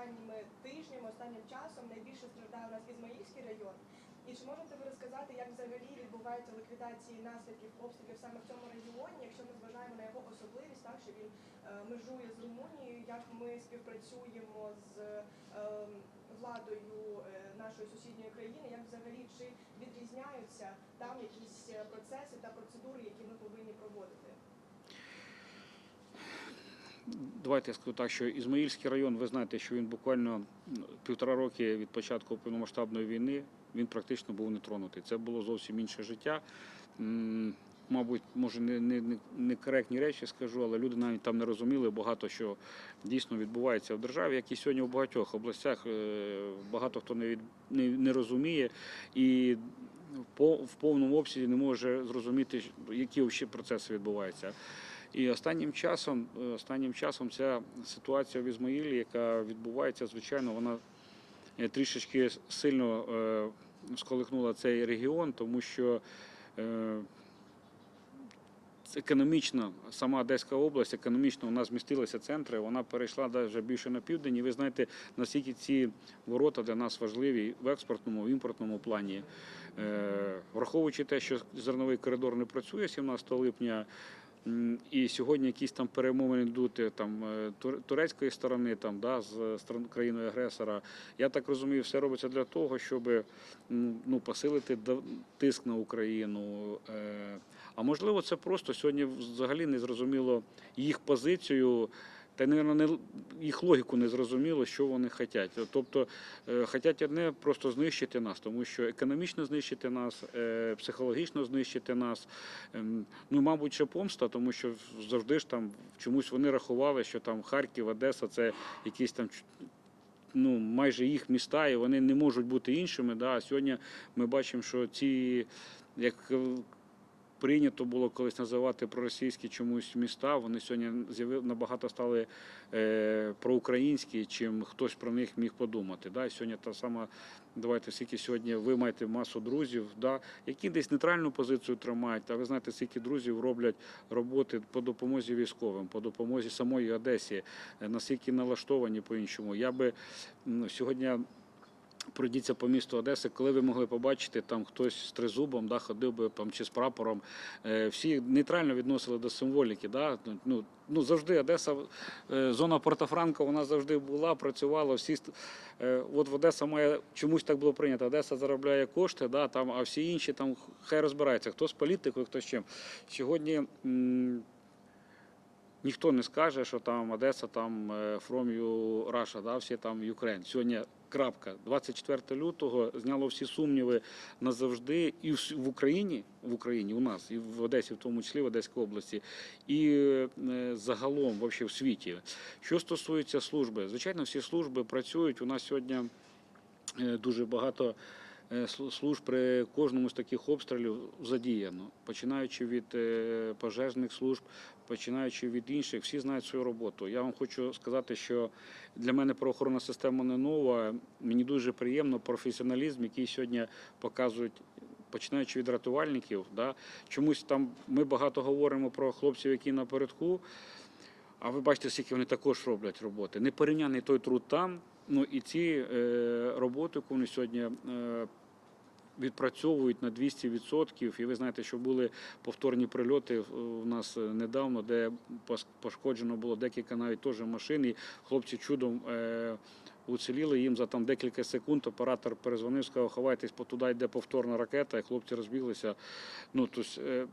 останніми тижнями, останнім часом найбільше страждає у нас Ізмаїльський район. І чи можете ви розказати, як взагалі відбуваються ліквідації наслідків обстрілів саме в цьому регіоні, якщо ми зважаємо на його особливість, так що він е, межує з Румунією, як ми співпрацюємо з е, владою е, нашої сусідньої країни, як взагалі чи відрізняються там якісь процеси та процедури, які ми повинні проводити? Давайте я скажу так, що Ізмаїльський район, ви знаєте, що він буквально півтора роки від початку повномасштабної війни він практично був не тронутий. Це було зовсім інше життя. Мабуть, може не, не, не, коректні речі скажу, але люди навіть там не розуміли багато що дійсно відбувається в державі, як і сьогодні в багатьох областях е, багато хто не, від, не, не розуміє і в повному обсязі не може зрозуміти, які взагалі процеси відбуваються. І останнім часом, е, останнім часом ця ситуація в Ізмаїлі, яка відбувається, звичайно, вона е, трішечки сильно е, сколихнула цей регіон, тому що економічно, сама Одеська область, економічно у нас змістилися центри, вона перейшла навіть більше на південь. І ви знаєте, наскільки ці ворота для нас важливі в експортному, в імпортному плані. Враховуючи те, що зерновий коридор не працює 17 липня, і сьогодні якісь там перемовини йдуть е, там е, турецької сторони, там да, з стран- країною агресора. Я так розумію, все робиться для того, щоб ну, посилити тиск на Україну. Е, А можливо, це просто сьогодні взагалі не зрозуміло їх позицію. Та, мабуть, не, їх логіку не зрозуміло, що вони хочуть. Тобто е, хочуть одне просто знищити нас, тому що економічно знищити нас, е, психологічно знищити нас. Ем, Ну, мабуть, ще помста, тому що завжди ж там чомусь вони рахували, що там Харків, Одеса це якісь там ну, майже їх міста, і вони не можуть бути іншими. Да? А сьогодні ми бачимо, що ці, як прийнято було колись називати проросійські чомусь міста, вони сьогодні набагато стали е, проукраїнські, чим хтось про них міг подумати. Да? Сьогодні та сама, давайте скільки сьогодні ви маєте масу друзів, да? які десь нейтральну позицію тримають, а ви знаєте, скільки друзів роблять роботи по допомозі військовим, по допомозі самої Одесі, е, наскільки налаштовані по-іншому. Я би сьогодні. Пройдіться по місту Одеси, коли ви могли побачити, там хтось з тризубом да, ходив би там, чи з прапором. Е, всі нейтрально відносили до символіки. Да? Ну, ну, завжди Одеса, е, зона Портофранко, вона завжди була, працювала. Всі, е, от в Одеса має чомусь так було прийнято. Одеса заробляє кошти, да, там, а всі інші там хай розбираються, хто з політикою, хто з чим. Сьогодні. Ніхто не скаже, що там Одеса, там from you Russia, да, всі там Ukraine. Сьогодні крапка. 24 лютого зняло всі сумніви назавжди і в, Україні, в Україні, у нас, і в Одесі, в тому числі в Одеській області, і е, загалом вообще в світі. Що стосується служби, звичайно, всі служби працюють. У нас сьогодні е, дуже багато е, служб при кожному з таких обстрілів задіяно, починаючи від пожежних служб, починаючи від інших, всі знають свою роботу. Я вам хочу сказати, що для мене правоохоронна система не нова. Мені дуже приємно професіоналізм, який сьогодні показують. Починаючи від рятувальників, да, чомусь там ми багато говоримо про хлопців, які напередку, а ви бачите, скільки вони також роблять роботи. Непорівняний той труд там. Ну і ці е, роботи, яку вони сьогодні е, відпрацьовують на 200%. І ви знаєте, що були повторні прильоти у нас е, недавно, де пошкоджено було декілька навіть теж машин. І хлопці чудом е, уціліли їм за там декілька секунд. Оператор перезвонив, сказав, ховайтесь, бо туди йде повторна ракета, і хлопці розбіглися. Ну, тобто, е,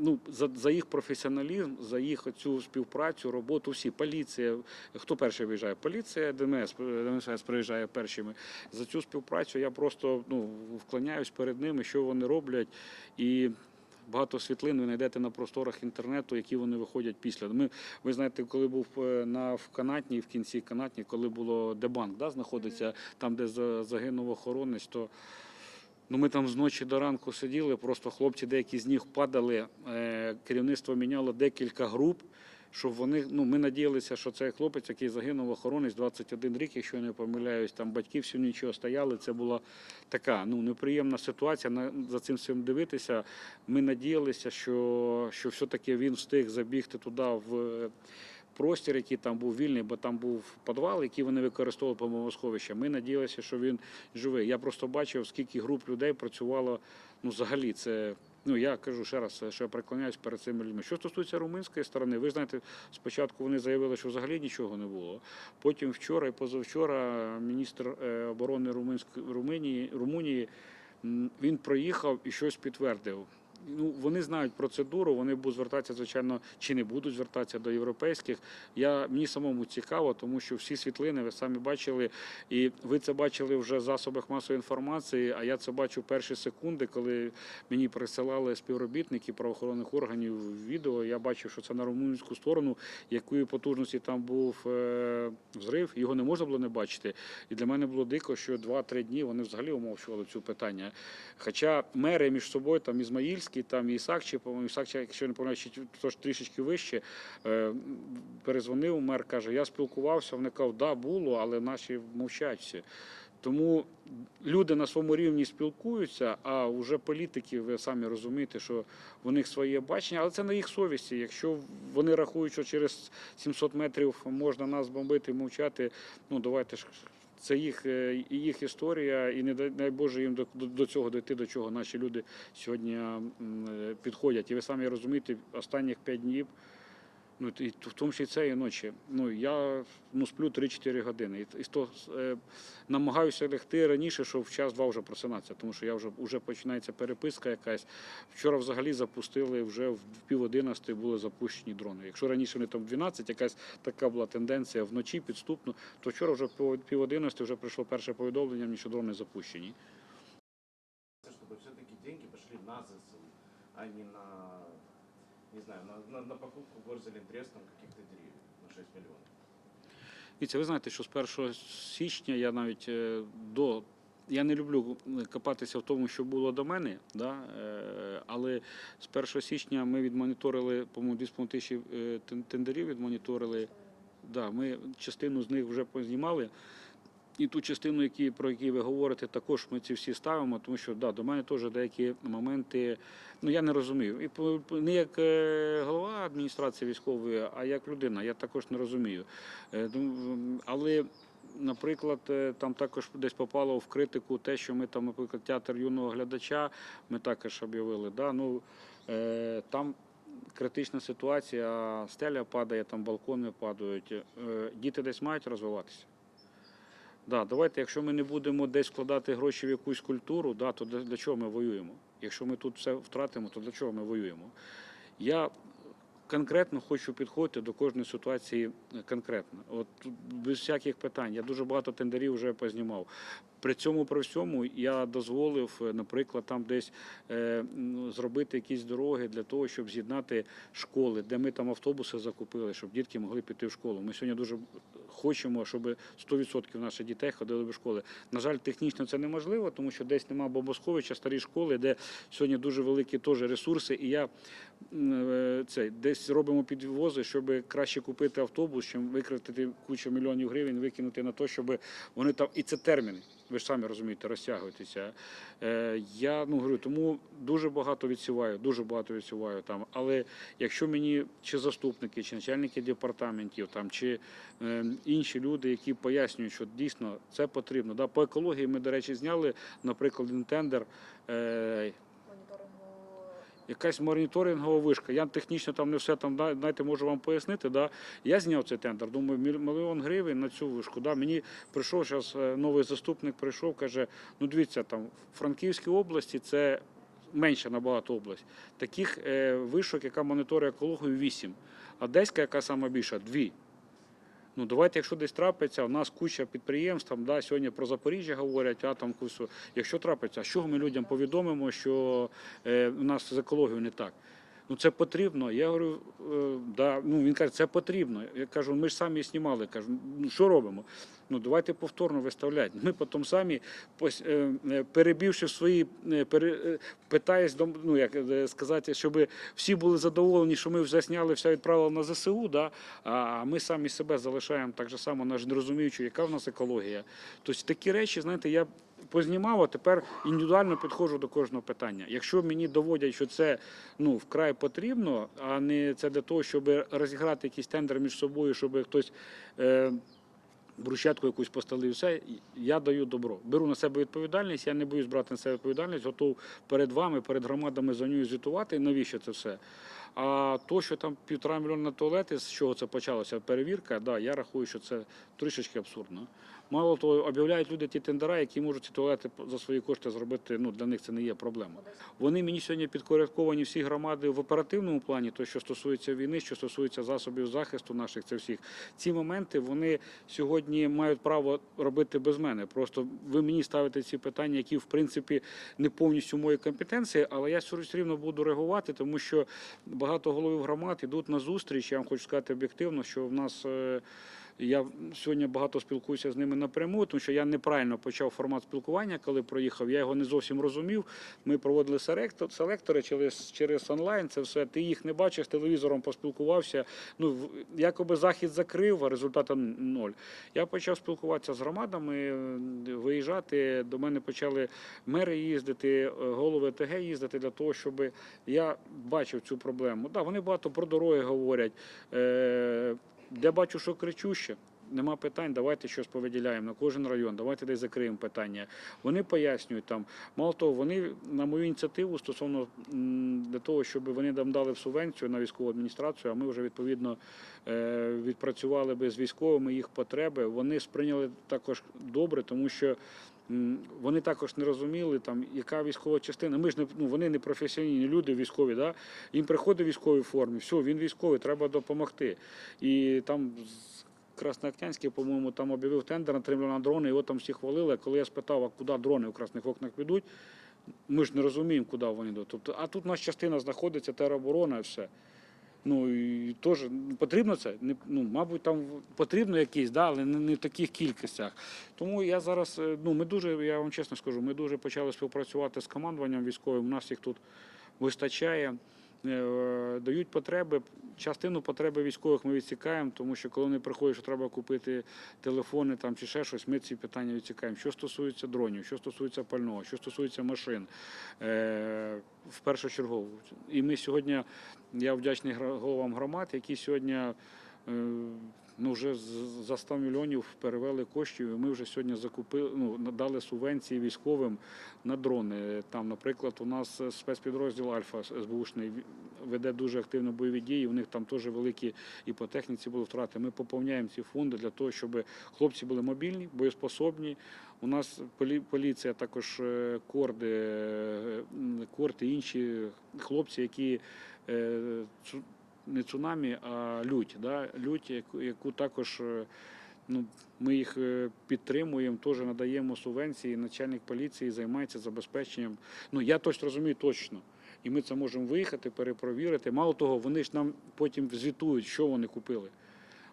ну, за, за їх професіоналізм, за їх цю співпрацю, роботу, всі, поліція. Хто перший виїжджає? Поліція, ДМС, ДМС приїжджає першими. За цю співпрацю я просто ну, вклоняюсь перед ними, що вони роблять. І багато світлин ви знайдете на просторах інтернету, які вони виходять після. Ми, ви знаєте, коли був е, на в канатні, в кінці канатні, коли було дебанк, да, знаходиться там, де загинув охоронець, то Ну, ми там з ночі до ранку сиділи, просто хлопці деякі з них падали. е, Керівництво міняло декілька груп, щоб вони. Ну, ми надіялися, що цей хлопець, який загинув охоронець 21 рік, якщо я не помиляюсь, там батьки всю нічого стояли. Це була така ну, неприємна ситуація. На, за цим всім дивитися. Ми надіялися, що, що все-таки він встиг забігти туди в простір, який там був вільний, бо там був підвал, який вони використовували по бомбосховища. Ми надіялися, що він живий. Я просто бачив, скільки груп людей працювало. Ну, взагалі, це. Ну, я кажу ще раз, що я преклоняюсь перед цими людьми. Що стосується румунської сторони, ви знаєте, спочатку вони заявили, що взагалі нічого не було. Потім вчора і позавчора міністр е, оборони Румунської Румунії, Румунії він проїхав і щось підтвердив. Ну, вони знають процедуру, вони будуть звертатися, звичайно, чи не будуть звертатися до європейських. Я, мені самому цікаво, тому що всі світлини ви самі бачили, і ви це бачили вже в засобах масової інформації, а я це бачу перші секунди, коли мені присилали співробітники правоохоронних органів відео. Я бачив, що це на румунську сторону, якої потужності там був е, взрив, його не можна було не бачити. І для мене було дико, що 2-3 дні вони взагалі умовчували цю питання. Хоча мери між собою, там Ізмаїльський, там Ісакчі, по-моєму, Ісакчі, якщо не помиляю, ще тож трішечки вище, е, перезвонив мер, каже, я спілкувався, вони кажуть, да, було, але наші мовчать всі. Тому люди на своєму рівні спілкуються, а вже політики, ви самі розумієте, що в них своє бачення, але це на їх совісті. Якщо вони рахують, що через 700 метрів можна нас бомбити і мовчати, ну давайте ж. Це їх, е, їх історія, і не дай Боже їм до, до, до цього дойти, до чого наші люди сьогодні е, підходять. І ви самі розумієте, останніх п'ять днів, ну і в тому числі цієї ночі, ну я ну, сплю 3-4 години. І, і то, е, намагаюся лягти раніше, щоб в час два вже просинатися, тому що я вже, вже починається переписка якась. Вчора взагалі запустили, вже в пів одинадцяти були запущені дрони. Якщо раніше вони там 12, якась така була тенденція вночі підступно, то вчора вже в пів одинадцяти вже прийшло перше повідомлення, мені, що дрони запущені. чтобы все-таки деньги пошли на ЗСУ, а не на, не знаю, на, на, на покупку горзелентрестом каких-то деревьев на 6 миллионов. Дивіться, ви знаєте, що з 1 січня я навіть е, до. Я не люблю копатися в тому, що було до мене, да? е, але з 1 січня ми відмоніторили, по-моєму, 2,5 тисячі е, тендерів відмоніторили. Да, ми частину з них вже познімали. І ту частину, які, про які ви говорите, також ми ці всі ставимо, тому що да, до мене теж деякі моменти, ну я не розумію. І не як е, голова адміністрації військової, а як людина, я також не розумію. Е, Але, наприклад, е, там також десь попало в критику те, що ми там, наприклад, театр юного глядача, ми також об'явили. Да? Ну, там критична ситуація, стеля падає, там балкони падають. Діти десь мають розвиватися. Да, давайте, якщо ми не будемо десь вкладати гроші в якусь культуру, да, то для, для чого ми воюємо? Якщо ми тут все втратимо, то для чого ми воюємо? Я конкретно хочу підходити до кожної ситуації конкретно. От без всяких питань. Я дуже багато тендерів вже познімав. При цьому при всьому я дозволив, е, наприклад, там десь е, зробити якісь дороги для того, щоб з'єднати школи, де ми там автобуси закупили, щоб дітки могли піти в школу. Ми сьогодні дуже хочемо, щоб 100% наших дітей ходили до школи. На жаль, технічно це неможливо, тому що десь немає бомбосховища, старі школи, де сьогодні дуже великі теж ресурси. І я е, це десь робимо підвози, щоб краще купити автобус, чим викратити кучу мільйонів гривень, викинути на те, щоб вони там. І це терміни. Ви ж самі розумієте, розтягуватися. Е, я ну говорю, тому дуже багато відсіваю, дуже багато відсіваю там. Але якщо мені чи заступники, чи начальники департаментів, там чи е, інші люди, які пояснюють, що дійсно це потрібно. Да, по екології ми, до речі, зняли, наприклад, тендер. Е, Якась моніторингова вишка. Я технічно там не все там знаєте, можу вам пояснити. Да. Я зняв цей тендер. Думаю, мільйон гривень на цю вишку. Да. Мені прийшов зараз новий заступник, прийшов, каже: ну дивіться, там в Франківській області це менша набагато область. Таких е, вишок, яка моніторить екологію, вісім. Одеська, яка сама більша, дві. Ну, давайте, якщо десь трапиться, у нас куча підприємств, там, да, сьогодні про Запоріжжя говорять, а там кусу. Якщо трапиться, що ми людям повідомимо, що е, у нас з екологією не так? Ну це потрібно. Я говорю, е, да. ну він каже, це потрібно. Я кажу, ми ж самі знімали. Кажу, ну що робимо? Ну давайте повторно виставляти. Ми потім самі е, е, перебивши в свої е, питаюсь ну як сказати, щоб всі були задоволені, що ми вже зняли все відправили на ЗСУ. Да? А ми самі себе залишаємо так же само, навіть не розуміючи, яка в нас екологія. Тобто такі речі, знаєте, я познімав, а тепер індивідуально підходжу до кожного питання. Якщо мені доводять, що це ну вкрай потрібно, а не це для того, щоб розіграти якийсь тендер між собою, щоб хтось. Е, Брусчатку якусь постали, все, я даю добро. Беру на себе відповідальність, я не боюсь брати на себе відповідальність, готов перед вами, перед громадами за нього звітувати. Навіщо це все? А то, що там півтора мільйона туалети, з чого це почалося, перевірка, да, я рахую, що це трішечки абсурдно. Мало того, об'являють люди ті тендера, які можуть ці туалети за свої кошти зробити. Ну для них це не є проблема. Вони мені сьогодні підкорядковані всі громади в оперативному плані, то що стосується війни, що стосується засобів захисту наших, це всіх. Ці моменти вони сьогодні мають право робити без мене. Просто ви мені ставите ці питання, які в принципі не повністю мої компетенції, але я все рівно буду реагувати, тому що багато головів громад йдуть на зустріч. Я вам хочу сказати об'єктивно, що в нас. Е, я сьогодні багато спілкуюся з ними напряму, тому що я неправильно почав формат спілкування, коли проїхав. Я його не зовсім розумів. Ми проводили селектор- селектори через, через онлайн. Це все. Ти їх не бачиш, з телевізором поспілкувався. Ну якоби захід закрив, а результату ноль. Я почав спілкуватися з громадами, е, виїжджати. До мене почали мери їздити, е, голови ТГ їздити для того, щоб я бачив цю проблему. Да, вони багато про дороги говорять. Де бачу, що кричуще, нема питань, давайте щось повиділяємо на кожен район, давайте десь закриємо питання. Вони пояснюють там. Мало того, вони на мою ініціативу стосовно для того, щоб вони нам дали субвенцію на військову адміністрацію, а ми вже відповідно е, відпрацювали би з військовими їх потреби. Вони сприйняли також добре, тому що. Вони також не розуміли, там, яка військова частина. Ми ж не ну, вони не професійні люди військові. Да? Їм приходить в військовій формі, все, він військовий, треба допомогти. І там Краснооктянський, по-моєму, там об'явив тендер на 3 мільйона дрони, його там всі хвалили. Коли я спитав, а куди дрони у красних окнах підуть, ми ж не розуміємо, куди вони йдуть. Тобто, а тут у нас частина знаходиться, тероборона і все. Ну і теж потрібно це? Не, ну, мабуть, там потрібно якісь, да, але не, не в таких кількостях. Тому я зараз, е, ну ми дуже, я вам чесно скажу, ми дуже почали співпрацювати з командуванням військовим. У нас їх тут вистачає. Е, Дають потреби. Частину потреби військових ми відсікаємо, тому що коли вони приходять, що треба купити телефони там чи ще щось, ми ці питання відсікаємо. Що стосується дронів, що стосується пального, що стосується машин, е, в першу чергу. І ми сьогодні, я вдячний головам громад, які сьогодні ну, вже за 100 мільйонів перевели коштів. і Ми вже сьогодні закупили, ну, надали субвенції військовим на дрони. Там, наприклад, у нас е, спецпідрозділ Альфа СБУшний веде дуже активно бойові дії. У них там теж великі і по техніці були втрати. Ми поповняємо ці фонди для того, щоб хлопці були мобільні, боєспособні. У нас полі- поліція також е, корди, е, і інші хлопці, які е, не цунамі, а лють. Да? Лють, яку, яку також е, ну, ми їх е, підтримуємо, теж надаємо субвенції. Начальник поліції займається забезпеченням. Ну я точно розумію точно. І ми це можемо виїхати, перепровірити. Мало того, вони ж нам потім звітують, що вони купили.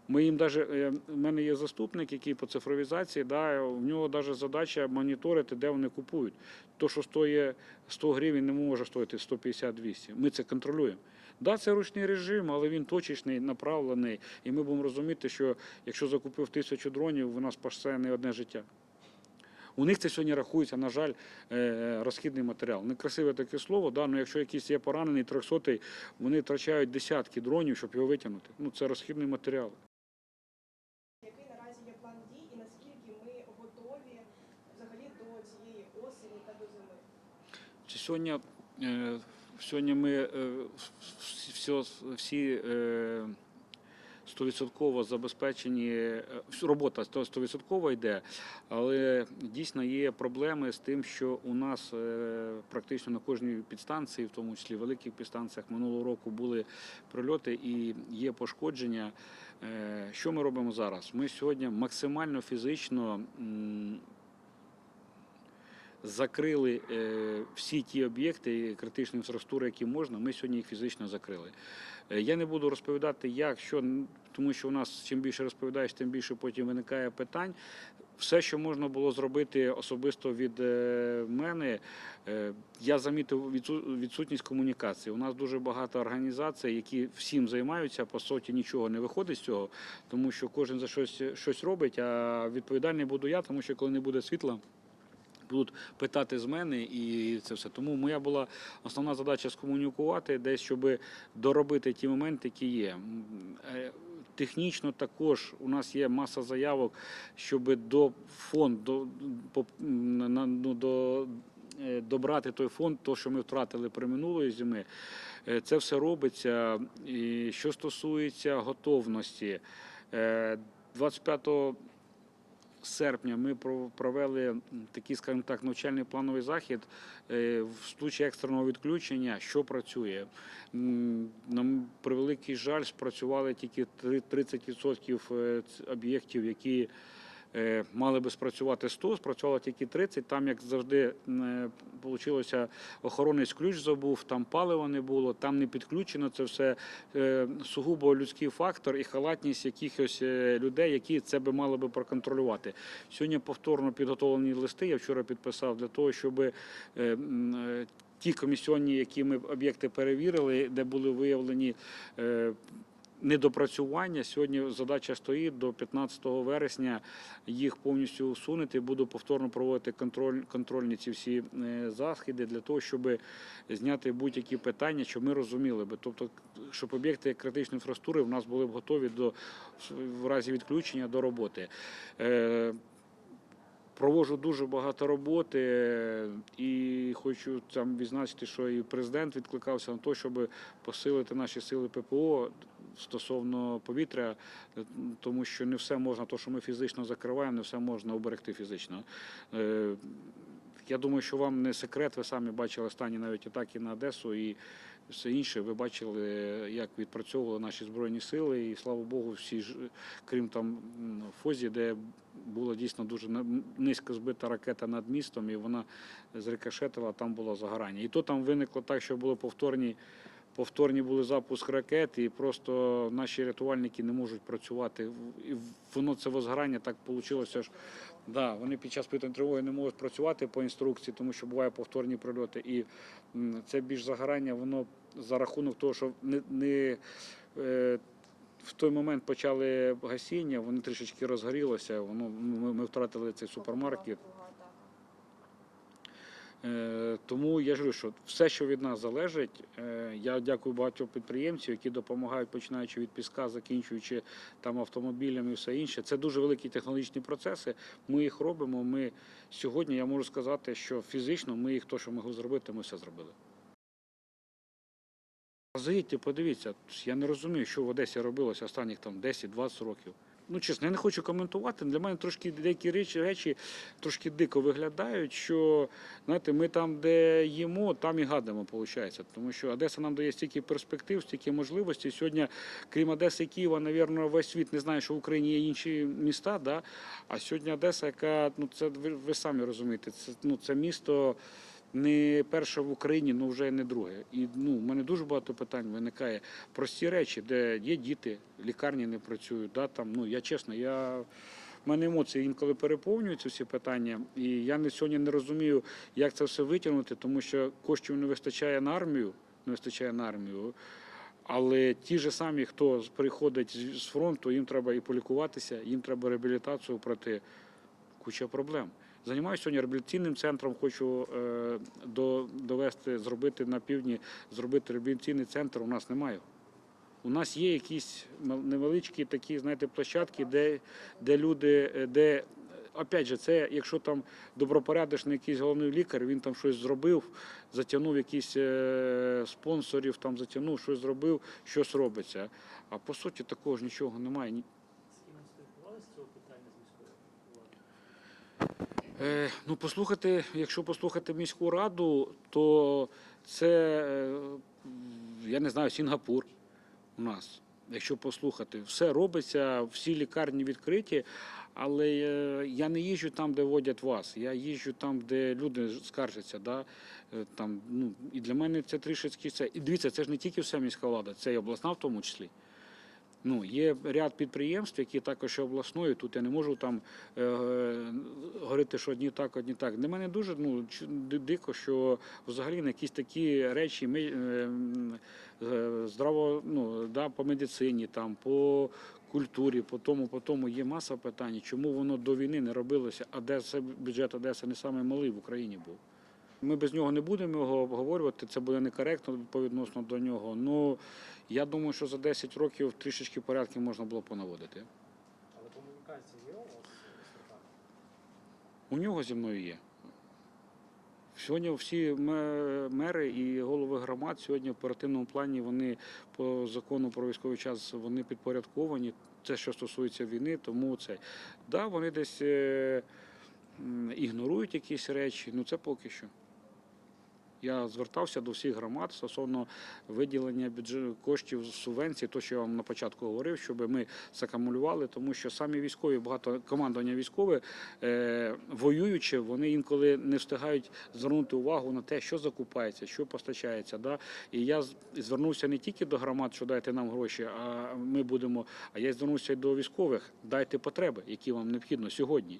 Ми їм даже, у мене є заступник, який по цифровізації, да, в нього навіть задача моніторити, де вони купують. То, що стоїть 100 гривень, не може стоїти 150-200. Ми це контролюємо. Да, це ручний режим, але він точечний, направлений. І ми будемо розуміти, що якщо закупив тисячу дронів, у нас спасе не одне життя. У них це сьогодні рахується, на жаль, е, розхідний матеріал. Некрасиве таке слово, да, але якщо якийсь є поранений трьохсотий, вони втрачають десятки дронів, щоб його витягнути. Ну, це розхідний матеріал. Який наразі є план дій і наскільки ми готові взагалі до цієї осені та до зими? Чи сьогодні, е, сьогодні ми е, всі, е, стовідсотково забезпечені, е, робота сто- стовідсотково йде, але дійсно є проблеми з тим, що у нас е, практично на кожній підстанції, в тому числі великих підстанціях, минулого року були прильоти і є пошкодження. Що ми робимо зараз? Ми сьогодні максимально фізично закрили е, всі ті об'єкти критичної інфраструктури, які можна. Ми сьогодні їх фізично закрили. Е, Я не буду розповідати, як, що, тому що у нас чим більше розповідаєш, тим більше потім виникає питань. Все, що можна було зробити особисто від е, мене, я замітив відсутність комунікації. У нас дуже багато організацій, які всім займаються, по суті, нічого не виходить з цього, тому що кожен за щось, щось робить, а відповідальний буду я, тому що коли не буде світла. Будуть питати з мене і це все. Тому моя була основна задача скомунікувати, десь щоб доробити ті моменти, які є. Е, Технічно також у нас є маса заявок, щоб до фонд до, по- ну, до, е, добрати той фонд, то, що ми втратили при минулої зими. Е, Це все робиться. І що стосується готовності, е, 25 серпня ми про- провели такий, скажімо так, навчальний плановий захід е, в случаї екстреного відключення, що працює. Нам при превеликий жаль, спрацювали тільки три- 30% е, об'єктів, які мали би спрацювати 100, спрацювало тільки 30. Там, як завжди, вийшло, охоронець ключ забув, там палива не було, там не підключено. Це все е, сугубо людський фактор і халатність якихось е, людей, які це би мали би проконтролювати. Сьогодні повторно підготовлені листи. Я вчора підписав для того, щоб е, е, ті комісіонні, які ми об'єкти перевірили, де були виявлені. Недопрацювання сьогодні задача стоїть до 15 вересня їх повністю усунути. Буду повторно проводити контроль, контрольні ці всі е, заходи для того, щоб зняти будь-які питання, щоб ми розуміли би. Тобто, щоб об'єкти критичної інфраструктури в нас були б готові до в разі відключення до роботи. Е, Провожу дуже багато роботи і хочу там відзначити, що і президент відкликався на те, щоб посилити наші сили ППО стосовно повітря, е, тому що не все можна, то, що ми фізично закриваємо, не все можна оберегти фізично. Е, Я думаю, що вам не секрет, ви самі бачили останні навіть атаки на Одесу і все інше. Ви бачили, як відпрацьовували наші збройні сили, і слава Богу, всі ж, крім там Фозі, де була дійсно дуже низько збита ракета над містом, і вона зрикошетила, там було загорання. І то там виникло так, що були повторні. Повторні були запуск ракет, і просто наші рятувальники не можуть працювати. І воно це возгорання так вийшло, що да, вони під час повітряної тривоги не можуть працювати по інструкції, тому що бувають повторні прильоти. І це більш загорання, воно за рахунок того, що не, не е, в той момент почали гасіння, вони трішечки розгорілося. Воно ми, ми втратили цей супермаркет. Е, Тому я ж говорю, що все, що від нас залежить, е, я дякую багатьом підприємців, які допомагають, починаючи від піска, закінчуючи там автомобілями і все інше. Це дуже великі технологічні процеси. Ми їх робимо. Ми сьогодні я можу сказати, що фізично ми їх то, що могли зробити, ми все зробили. Заїдьте, подивіться, я не розумію, що в Одесі робилося останніх там 10-20 років. Ну, чесно, я не хочу коментувати. Для мене трошки деякі речі, речі трошки дико виглядають, що знаєте, ми там, де їмо, там і гадимо, виходить. Тому що Одеса нам дає стільки перспектив, стільки можливостей. Сьогодні, крім Одеси і Києва, навірно, весь світ не знає, що в Україні є інші міста. Да? А сьогодні Одеса, яка, ну це ви, ви самі розумієте, це, ну, це місто не перше в Україні, ну вже не друге. І ну, в мене дуже багато питань виникає. Прості речі, де є діти, лікарні не працюють. Да, там, ну, я чесно, я. в мене емоції інколи переповнюються всі питання, і я не сьогодні не розумію, як це все витягнути, тому що коштів не вистачає на армію, не вистачає на армію. Але ті ж самі, хто приходить з фронту, їм треба і полікуватися, їм треба реабілітацію пройти. Куча проблем. Займаюся сьогодні реабілітаційним центром, хочу е, до, довести, зробити на півдні, зробити реабілітаційний центр. У нас немає. У нас є якісь невеличкі такі, знаєте, площадки, де, де люди, е, де, опять же, це якщо там добропорядочний якийсь головний лікар, він там щось зробив, затягнув якісь е, спонсорів, там затягнув, щось зробив, щось робиться. А по суті такого ж нічого немає. З ким спілкувалися з цього питання з міською владою? Е, ну, послухати, якщо послухати міську раду, то це, е, я не знаю, Сінгапур у нас. якщо послухати, все робиться, всі лікарні відкриті, але е, я не їжджу там, де водять вас. Я їжджу там, де люди скаржаться. Да? Е, Там, ну, і для мене це трішечки це. І дивіться, це ж не тільки вся міська влада, це і обласна в тому числі. Ну, є ряд підприємств, які також обласною. Тут я не можу там е, говорити, що одні так, одні так. Для мене дуже ну, дико, що взагалі на якісь такі речі ми, е, е, здраво, ну, да, по медицині, там, по культурі, по тому, по тому є маса питань, чому воно до війни не робилося, а де це бюджет Одеси не самий малий в Україні був. Ми без нього не будемо його обговорювати, це буде некоректно по відносно до нього. Ну я думаю, що за 10 років трішечки порядки можна було понаводити. Але комунікація є у вас? У нього зі мною є. Сьогодні всі мери і голови громад сьогодні в оперативному плані вони по закону про військовий час вони підпорядковані. Це що стосується війни, тому це да, вони десь е, ігнорують якісь речі. Ну це поки що. Я звертався до всіх громад стосовно виділення бюджет коштів з субвенцій, то що я вам на початку говорив, щоб ми закамулювали, тому що самі військові, багато командування військове, е, воюючи, вони інколи не встигають звернути увагу на те, що закупається, що постачається. Да? І я звернувся не тільки до громад, що дайте нам гроші, а ми будемо. А я звернувся до військових, дайте потреби, які вам необхідно сьогодні.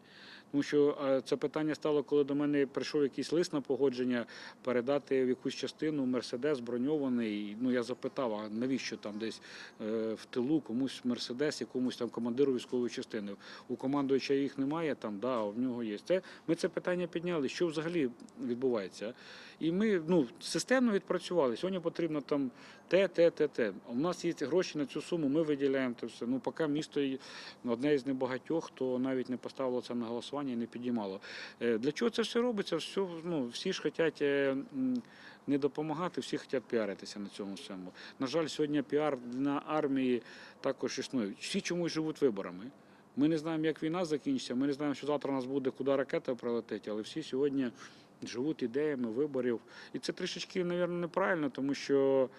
Тому що е, це питання стало, коли до мене прийшов якийсь лист на погодження передати в якусь частину мерседес броньований. Ну я запитав, а навіщо там десь е, в тилу комусь мерседес, якомусь там командиру військової частини. У командуюча їх немає там, да, в нього є. Це ми це питання підняли. Що взагалі відбувається? І ми ну системно відпрацювали. Сьогодні потрібно там те, те, те, те. У нас є гроші на цю суму. Ми виділяємо це все. Ну поки місто одне із небагатьох, хто навіть не поставило це на голосування і не підіймало. Е, Для чого це все робиться? Все, ну, всі ж хочуть не допомагати, всі хочуть піаритися на цьому всьому. На жаль, сьогодні піар на армії також існує. Всі чомусь живуть виборами. Ми не знаємо, як війна закінчиться, ми не знаємо, що завтра у нас буде, куди ракета прилетить, але всі сьогодні живуть ідеями виборів. І це трішечки, мабуть, неправильно, тому що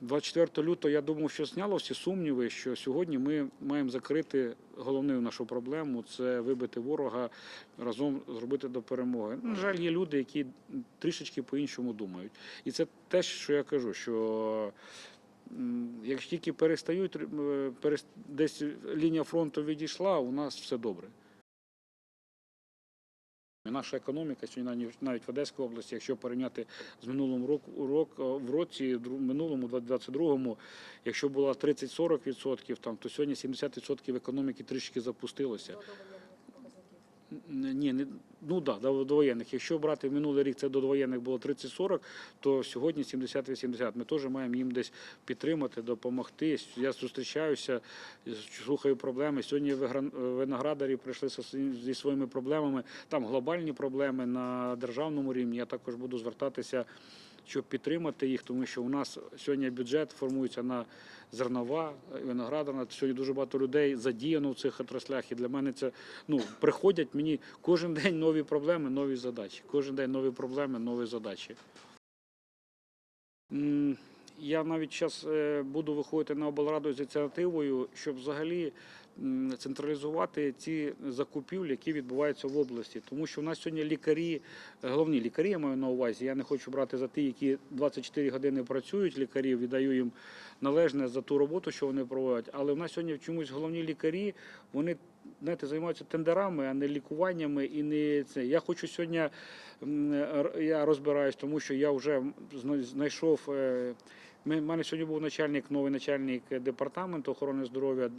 24 лютого я думав, що зняло всі сумніви, що сьогодні ми маємо закрити головну нашу проблему це вибити ворога разом зробити до перемоги. На жаль, є люди, які трішечки по-іншому думають. І це те, що я кажу, що м, як тільки перестають е, десь лінія фронту відійшла, у нас все добре. Наша економіка сьогодні навіть- навіть в Одеській області, якщо порівняти з минулим року, рок, в році, в минулому, 22-му, якщо була 30-40%, там, то сьогодні 70% економіки трішки запустилося. Ні, не, ну да, до довоєнних. Якщо брати минулий рік, це до довоєнних було 30-40, то сьогодні 70-80. Ми теж маємо їм десь підтримати, допомогти. Я зустрічаюся, слухаю проблеми. Сьогодні виноградарі прийшли зі своїми проблемами. Там глобальні проблеми на державному рівні. Я також буду звертатися, щоб підтримати їх, тому що у нас сьогодні бюджет формується на зернова, виноградарна. Сьогодні дуже багато людей задіяно в цих отраслях. І для мене це ну приходять мені кожен день нові проблеми, нові задачі. Кожен день нові проблеми, нові задачі. Я навіть зараз буду виходити на облраду з ініціативою, щоб взагалі централізувати ці закупівлі, які відбуваються в області. Тому що в нас сьогодні лікарі, е, головні лікарі, я маю на увазі. Я не хочу брати за ті, які 24 години працюють лікарів, віддаю їм належне за ту роботу, що вони проводять. Але в нас сьогодні чомусь головні лікарі, вони знаєте, займаються тендерами, а не лікуваннями. І не це. Я хочу сьогодні, я розбираюсь, тому що я вже знайшов. Ми- в мене сьогодні був начальник, новий начальник департаменту охорони здоров'я.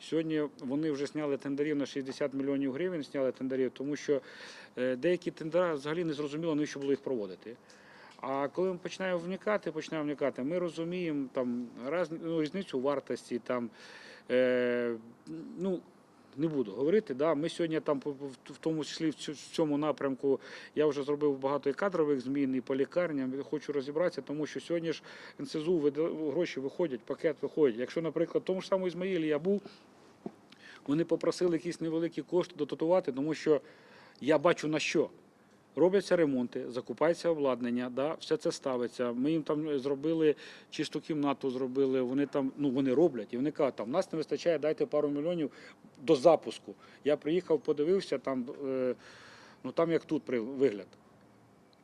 Сьогодні вони вже зняли тендерів на 60 мільйонів гривень, зняли тендерів, тому що е, деякі тендера взагалі не зрозуміло, навіщо було їх проводити. А коли ми починаємо вникати, починаємо вникати, ми розуміємо там раз, ну, різницю вартості, там, е, ну, не буду говорити. Да. Ми сьогодні там в тому числі в цьому напрямку я вже зробив багато і кадрових змін, і по лікарням. Хочу розібратися, тому що сьогодні ж НСЗУ гроші виходять, пакет виходить. Якщо, наприклад, в тому ж самому Ізмаїлі я був, вони попросили якісь невеликі кошти дотатувати, тому що я бачу на що. Робляться ремонти, закупається обладнання, да, все це ставиться. Ми їм там зробили чисту кімнату, зробили. Вони там ну вони роблять, і вони кажуть, там нас не вистачає, дайте пару мільйонів до запуску. Я приїхав, подивився там, е, ну там як тут вигляд.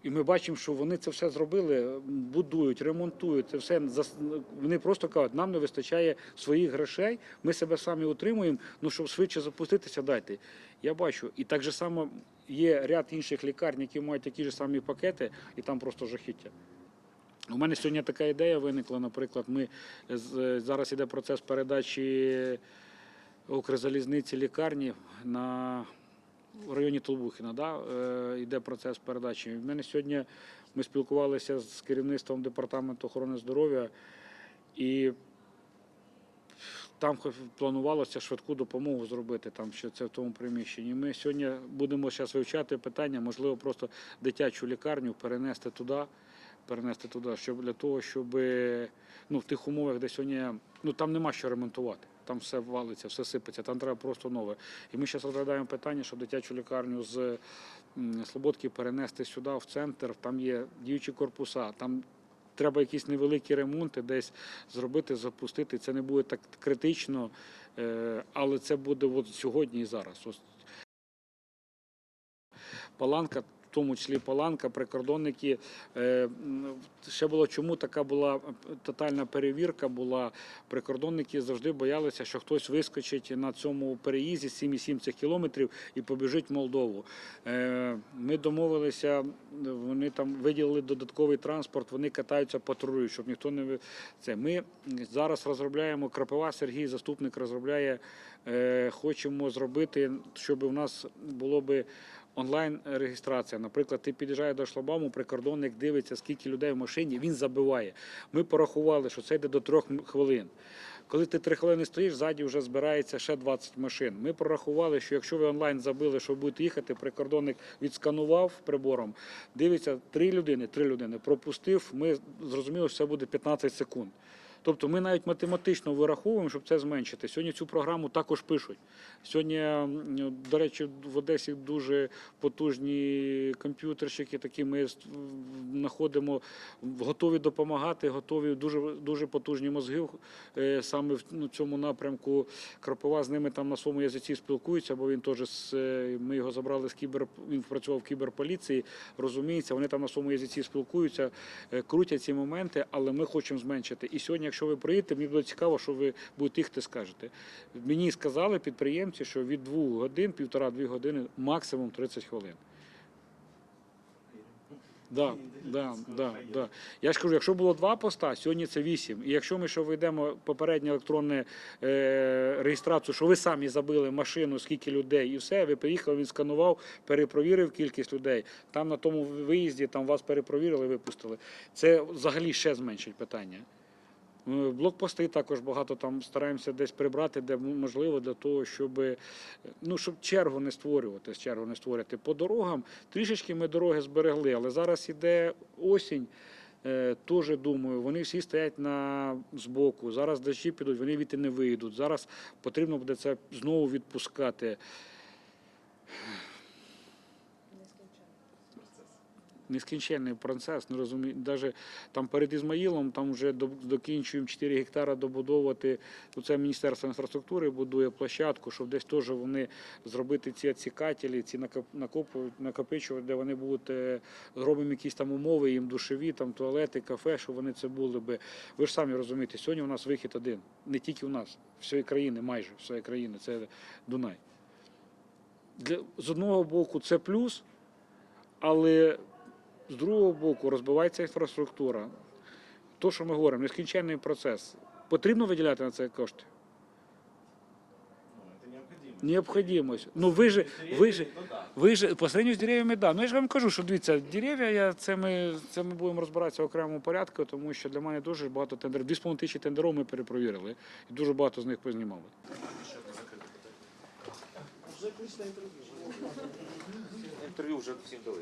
І ми бачимо, що вони це все зробили, будують, ремонтують. Це все вони просто кажуть, нам не вистачає своїх грошей, ми себе самі утримуємо. Ну щоб швидше запуститися, дайте. Я бачу, і так же само є ряд інших лікарень, які мають такі ж самі пакети, і там просто жахіття. У мене сьогодні така ідея виникла. Наприклад, ми зараз іде процес передачі Укрзалізниці лікарні на в районі Толбухіна. Да? е, йде процес передачі. У мене сьогодні ми спілкувалися з керівництвом департаменту охорони здоров'я і там планувалося швидку допомогу зробити там, що це в тому приміщенні. Ми сьогодні будемо зараз вивчати питання, можливо, просто дитячу лікарню перенести туди, перенести туди, щоб для того, щоб ну, в тих умовах, де сьогодні ну там нема що ремонтувати. Там все валиться, все сипеться, там треба просто нове. І ми зараз розглядаємо питання, щоб дитячу лікарню з Слободки перенести сюди, в центр. Там є діючі корпуса, там треба якісь невеликі ремонти десь зробити, запустити. Це не буде так критично, е, але це буде от сьогодні і зараз. Паланка, тому числі Паланка, прикордонники. Е, Ще було чому така була тотальна перевірка. Була прикордонники завжди боялися, що хтось вискочить на цьому переїзді 7,7 цих кілометрів і побіжить в Молдову. Е, Ми домовилися, вони там виділили додатковий транспорт, вони катаються патрулюють, щоб ніхто не це. Ми зараз розробляємо Крапива Сергій, заступник розробляє. е, Хочемо зробити, щоб у нас було би онлайн-реєстрація. Наприклад, ти під'їжджаєш до шлагбауму, прикордонник дивиться, скільки людей в машині, він забиває. Ми порахували, що це йде до трьох хвилин. Коли ти три хвилини стоїш, ззаді вже збирається ще 20 машин. Ми прорахували, що якщо ви онлайн забили, що будете їхати, прикордонник відсканував прибором, дивиться три людини, три людини пропустив. Ми зрозуміли, що це буде 15 секунд. Тобто ми навіть математично вираховуємо, щоб це зменшити. Сьогодні цю програму також пишуть. Сьогодні, до речі, в Одесі дуже потужні комп'ютерщики, такі ми знаходимо, готові допомагати, готові дуже, дуже потужні мозги е, саме в ну, цьому напрямку. Кропива з ними там на своєму язиці спілкуються, бо він теж з, е, ми його забрали з кібер, він працював в кіберполіції, розуміється, вони там на своєму язиці спілкуються, е, крутять ці моменти, але ми хочемо зменшити. І сьогодні, якщо ви приїдете, мені буде цікаво, що ви будете їхати, скажете. Мені сказали підприємці, що від двох годин, півтора-дві години, максимум 30 хвилин. Да, да, да, да. Я ж кажу, якщо було два поста, сьогодні це вісім. І якщо ми ще введемо попередню електронну е, реєстрацію, що ви самі забили машину, скільки людей, і все, ви приїхали, він сканував, перепровірив кількість людей. Там на тому виїзді там вас перепровірили, випустили. Це взагалі ще зменшить питання. Е, Блокпости також багато там стараємося десь прибрати, де можливо, для того, щоб, е, ну, щоб чергу не створювати, чергу не створювати. По дорогам трішечки ми дороги зберегли, але зараз іде осінь. Е, Теж думаю, вони всі стоять на збоку. Зараз дощі підуть, вони віти не вийдуть. Зараз потрібно буде це знову відпускати. Нескінченний процес, не розумію. Навіть там перед Ізмаїлом там вже докінчуємо 4 гектара добудовувати. Ну, Це Міністерство інфраструктури будує площадку, щоб десь теж вони зробити ці відсікателі, ці накоп- накопичувати, де вони будуть е, зробимо якісь там умови, їм душові, там туалети, кафе, щоб вони це були би. Ви ж самі розумієте, сьогодні у нас вихід один. Не тільки у нас, всієї країни, майже всієї країни, це Дунай. Для, з одного боку це плюс, але з другого боку розбивається інфраструктура. То, що ми говоримо, нескінченний процес. Потрібно виділяти на це кошти? Ну. Необхідність. Ну ви же, ви же, Ну ви ж по сравнению з дерев'ями, да. Ну я ж вам кажу, що дивіться, дерев'я, я, це, ми, це ми будемо розбиратися в окремому порядку, тому що для мене дуже багато тендерів. 2,5 тисячі тендерів ми перепровірили, і дуже багато з них познімали. Інтерв'ю вже всім дали.